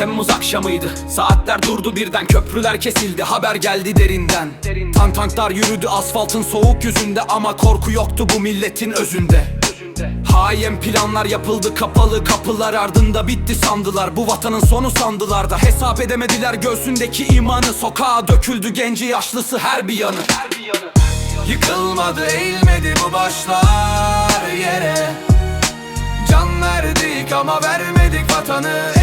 Temmuz akşamıydı. Saatler durdu birden köprüler kesildi. Haber geldi derinden. Tank tanklar yürüdü asfaltın soğuk yüzünde. Ama korku yoktu bu milletin özünde. Hain planlar yapıldı kapalı kapılar ardında bitti sandılar. Bu vatanın sonu sandılar da Hesap edemediler göğsündeki imanı. Sokağa döküldü genci yaşlısı her bir yanı. Yıkılmadı eğilmedi bu başlar yere. Can verdik ama vermedik vatanı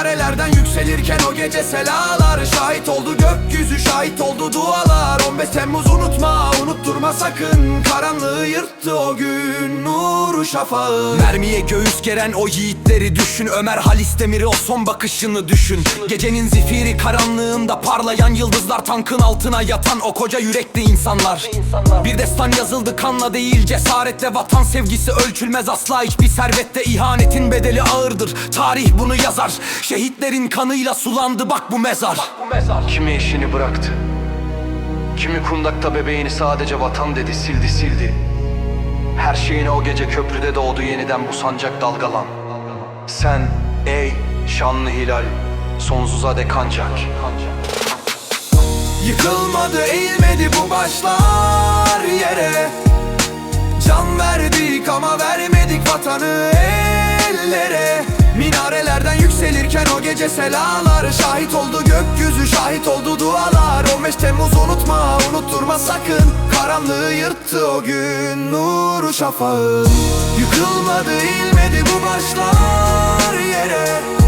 Minarelerden yükselirken o gece selalar Şahit oldu. Gökyüzü şahit oldu dualar. 15 Temmuz unutma unutturma sakın. Karanlığı yırttı o gün nuru şafağı Mermiye göğüs geren o yiğitleri düşün. Ömer Halis Demir'i o son bakışını düşün. Gecenin zifiri karanlığında parlayan yıldızlar Tankın altına yatan o koca yürekli insanlar. Bir destan yazıldı kanla değil cesaretle. Vatan sevgisi ölçülmez asla. Hiçbir servette ihanetin bedeli ağırdır. Tarih bunu yazar. Şehitlerin kanıyla sulandı bak bu mezar. Kimi eşini bıraktı. Kimi kundakta bebeğini sadece vatan dedi sildi sildi. Her şeyine o gece köprüde doğdu yeniden bu sancak dalgalan. Sen ey şanlı hilal sonsuza dek ancak. Yıkılmadı eğilmedi bu başlar yere Can verdik ama vermedik vatanı ellere Minarelerden yükselirken o gece selalar Şahit oldu gökyüzü şahit oldu dualar 15 Temmuz unutma sakın. Karanlığı yırttı o gün nuru şafağı Yıkılmadı eğilmedi bu başlar yere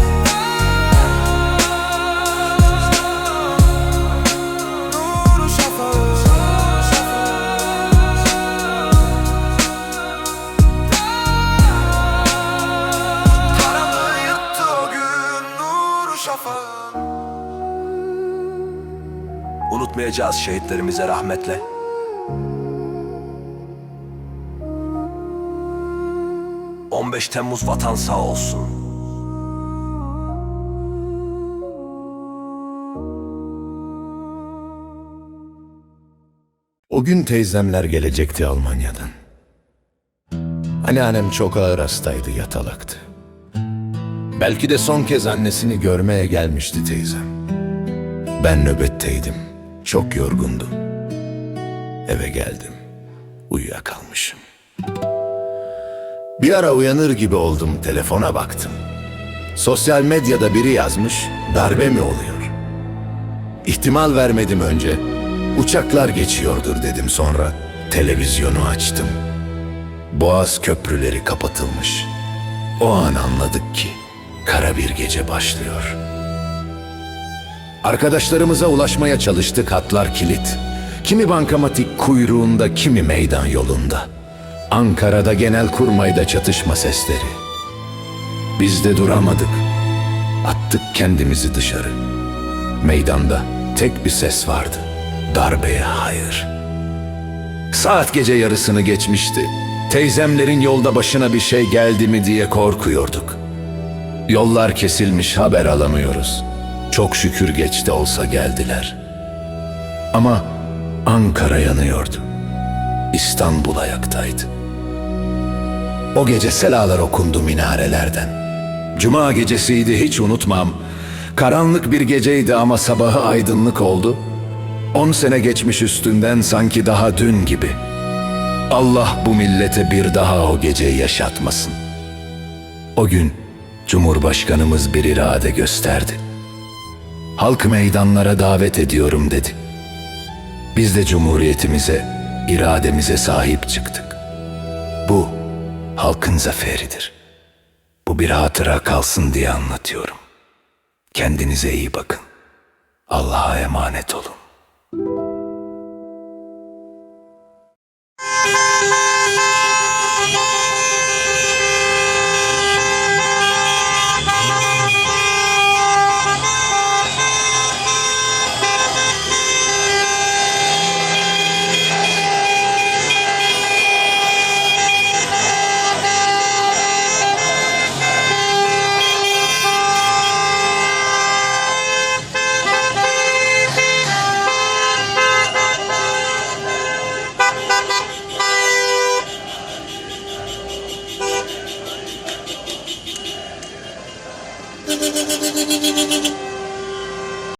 Unutmayacağız şehitlerimize rahmetle ...15 Temmuz vatan sağ olsun. O gün teyzemler gelecekti Almanya'dan. Anneannem çok ağır hastaydı, yatalaktı. Belki de son kez annesini görmeye gelmişti teyzem. Ben nöbetteydim, çok yorgundum. Eve geldim, uyuyakalmışım. Bir ara uyanır gibi oldum, telefona baktım. Sosyal medyada biri yazmış, darbe mi oluyor? İhtimal vermedim önce. Uçaklar geçiyordur dedim sonra. Televizyonu açtım. Boğaz köprüleri kapatılmış. O an anladık ki kara bir gece başlıyor. Arkadaşlarımıza ulaşmaya çalıştık hatlar kilit. Kimi bankamatik kuyruğunda, kimi meydan yolunda. Ankara'da genel kurmayda çatışma sesleri. Biz de duramadık. Attık kendimizi dışarı. Meydanda tek bir ses vardı. Darbeye hayır. Saat gece yarısını geçmişti. Teyzemlerin yolda başına bir şey geldi mi diye korkuyorduk. Yollar kesilmiş haber alamıyoruz. Çok şükür geç de olsa geldiler. Ama Ankara yanıyordu. İstanbul ayaktaydı. O gece selalar okundu minarelerden. Cuma gecesiydi hiç unutmam. Karanlık bir geceydi ama sabahı aydınlık oldu. On sene geçmiş üstünden sanki daha dün gibi. Allah bu millete bir daha o geceyi yaşatmasın. O gün Cumhurbaşkanımız bir irade gösterdi. Halk meydanlara davet ediyorum dedi. Biz de cumhuriyetimize, irademize sahip çıktık. Bu halkın zaferidir. Bu bir hatıra kalsın diye anlatıyorum. Kendinize iyi bakın. Allah'a emanet olun.